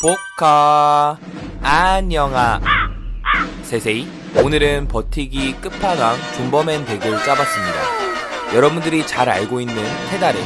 보카. 안녕하. 세세이. 오늘은 버티기 끝판왕 존버맨 덱을 짜봤습니다. 여러분들이 잘 알고 있는 테달에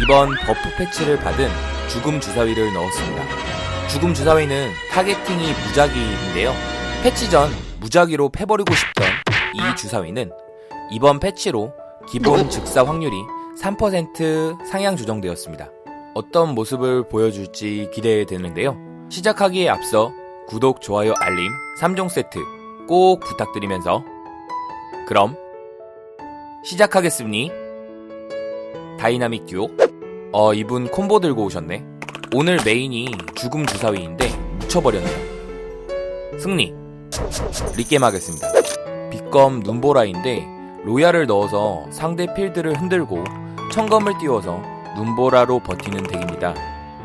이번 버프 패치를 받은 죽음 주사위를 넣었습니다. 죽음 주사위는 타겟팅이 무작위인데요. 패치 전 무작위로 패버리고 싶던 이 주사위는 이번 패치로 기본 즉사 확률이 3% 상향 조정되었습니다. 어떤 모습을 보여줄지 기대되는데요 시작하기에 앞서 구독, 좋아요, 알림 3종 세트 꼭 부탁드리면서 그럼 시작하겠습니 다이나믹 듀오. 어 이분 콤보 들고 오셨네. 오늘 메인이 죽음 주사위인데 묻혀버렸네요. 승리. 리게임 하겠습니다. 빗검 눈보라인데 로얄을 넣어서 상대 필드를 흔들고 청검을 띄워서 눈보라로 버티는 덱입니다.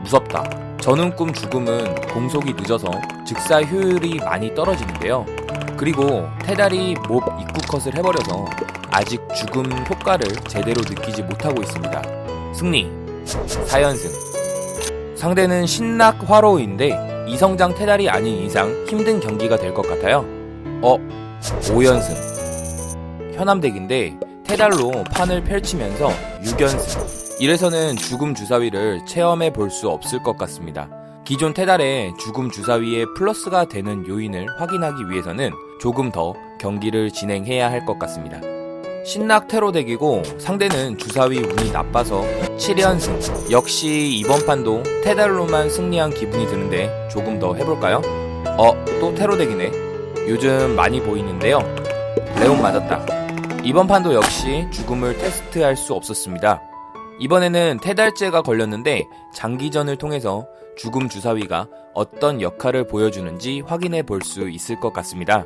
무섭다 전운꿈 죽음은 공속이 늦어서 즉사 효율이 많이 떨어지는데요. 그리고 테달이 몹 입구 컷을 해버려서 아직 죽음 효과를 제대로 느끼지 못하고 있습니다. 승리 4연승 상대는 신낙 화로인데 이성장 테달이 아닌 이상 힘든 경기가 될 것 같아요. 어 5연승 현암덱인데 테달로 판을 펼치면서 6연승 이래서는 죽음 주사위를 체험해 볼 수 없을 것 같습니다. 기존 테달에 죽음 주사위에 플러스가 되는 요인을 확인하기 위해서는 조금 더 경기를 진행해야 할 것 같습니다. 신낙 테로 덱이고 상대는 주사위 운이 나빠서 7연승. 역시 이번 판도 테달로만 승리한 기분이 드는데 조금 더 해볼까요? 어, 또 테로 덱이네. 요즘 많이 보이는데요. 레온 맞았다. 이번 판도 역시 죽음을 테스트할 수 없었습니다. 이번에는 태달제가 걸렸는데 장기전을 통해서 죽음 주사위가 어떤 역할을 보여주는지 확인해 볼 수 있을 것 같습니다.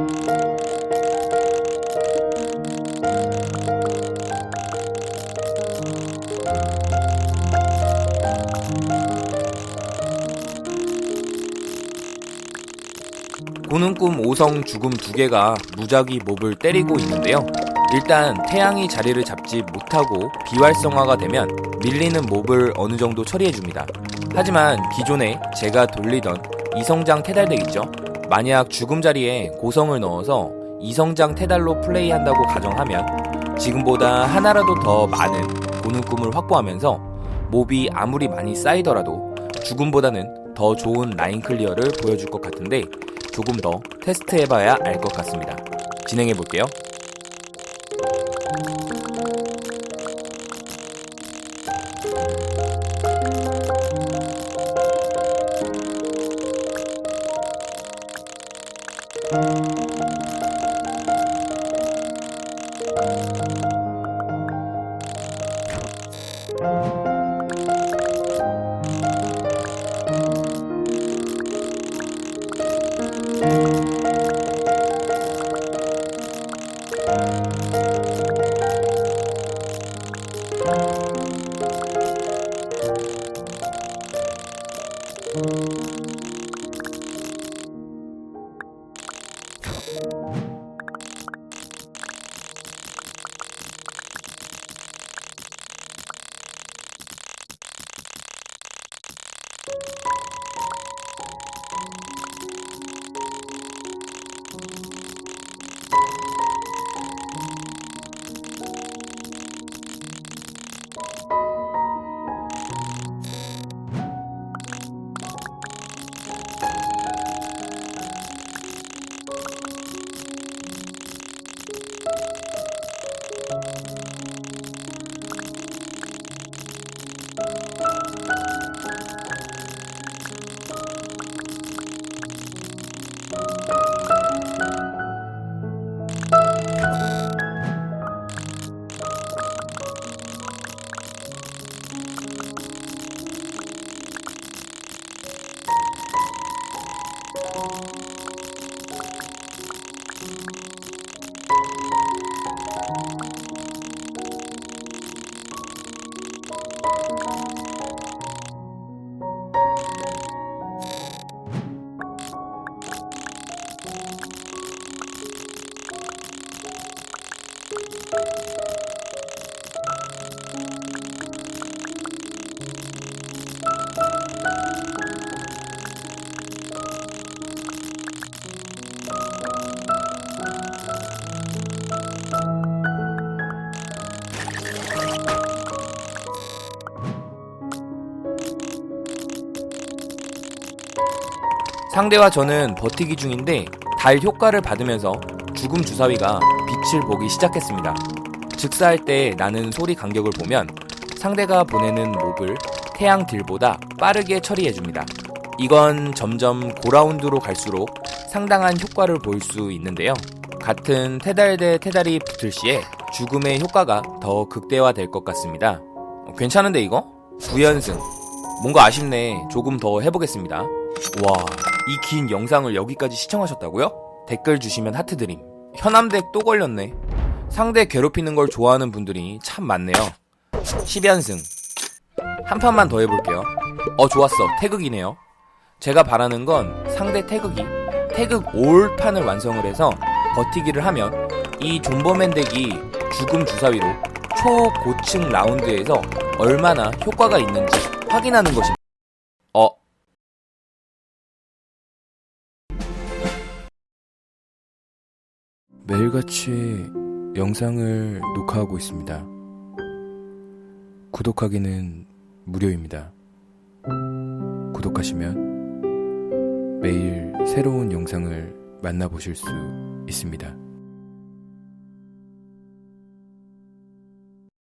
고는 꿈 5성 죽음 두 개가 무작위 몹을 때리고 있는데요. 일단 태양이 자리를 잡지 못하고 비활성화가 되면 밀리는 몹을 어느 정도 처리해줍니다. 하지만 기존에 제가 돌리던 이성장 테달덱 있죠? 만약 죽음 자리에 고성을 넣어서 이성장 테달로 플레이한다고 가정하면 지금보다 하나라도 더 많은 고는 꿈을 확보하면서 몹이 아무리 많이 쌓이더라도 죽음보다는 더 좋은 라인 클리어를 보여줄 것 같은데 조금 더 테스트해봐야 알 것 같습니다. 진행해볼게요. Música 상대와 저는 버티기 중인데 달 효과를 받으면서 죽음 주사위가 빛을 보기 시작했습니다. 즉사할 때 나는 소리 간격을 보면 상대가 보내는 몹을 태양 딜보다 빠르게 처리해줍니다. 이건 점점 고라운드로 갈수록 상당한 효과를 볼 수 있는데요. 같은 테달 대 테달이 붙을 시에 죽음의 효과가 더 극대화될 것 같습니다. 어, 괜찮은데 이거? 9연승. 뭔가 아쉽네. 조금 더 해보겠습니다. 와, 이 긴 영상을 여기까지 시청하셨다고요? 댓글 주시면 하트 드림. 현암덱 또 걸렸네. 상대 괴롭히는 걸 좋아하는 분들이 참 많네요. 10연승. 한 판만 더 해볼게요. 어, 좋았어. 태극이네요. 제가 바라는 건 상대 태극이 태극 5올 판을 완성을 해서 버티기를 하면 이 존버맨 덱이 죽음 주사위로 초고층 라운드에서 얼마나 효과가 있는지 확인하는 것입니다. 어, 매일같이 영상을 녹화하고 있습니다. 구독하기는 무료입니다. 구독하시면 매일 새로운 영상을 만나보실 수 있습니다.